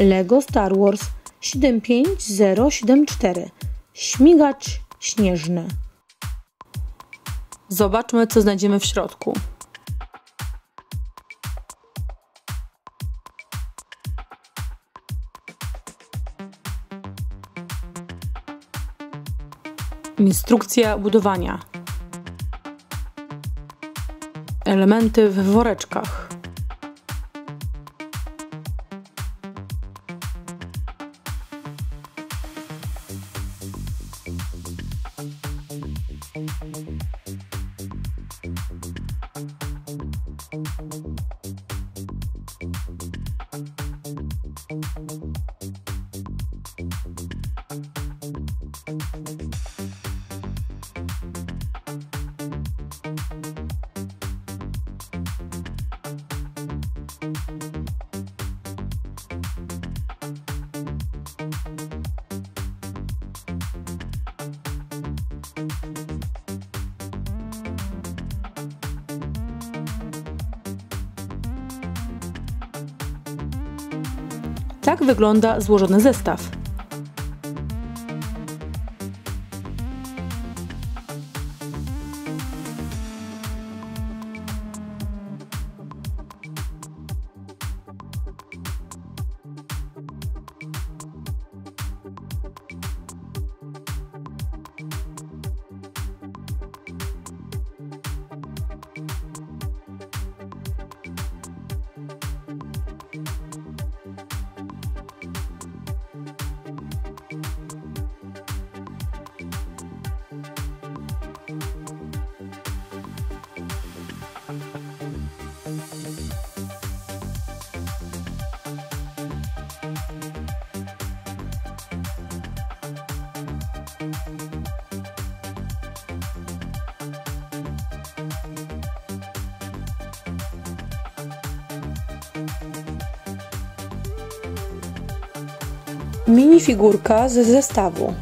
Lego Star Wars 75074 Śmigacz śnieżny. Zobaczmy, co znajdziemy w środku. Instrukcja budowania. Elementy w woreczkach. Thank you. Tak wygląda złożony zestaw. Minifigurka z zestawu.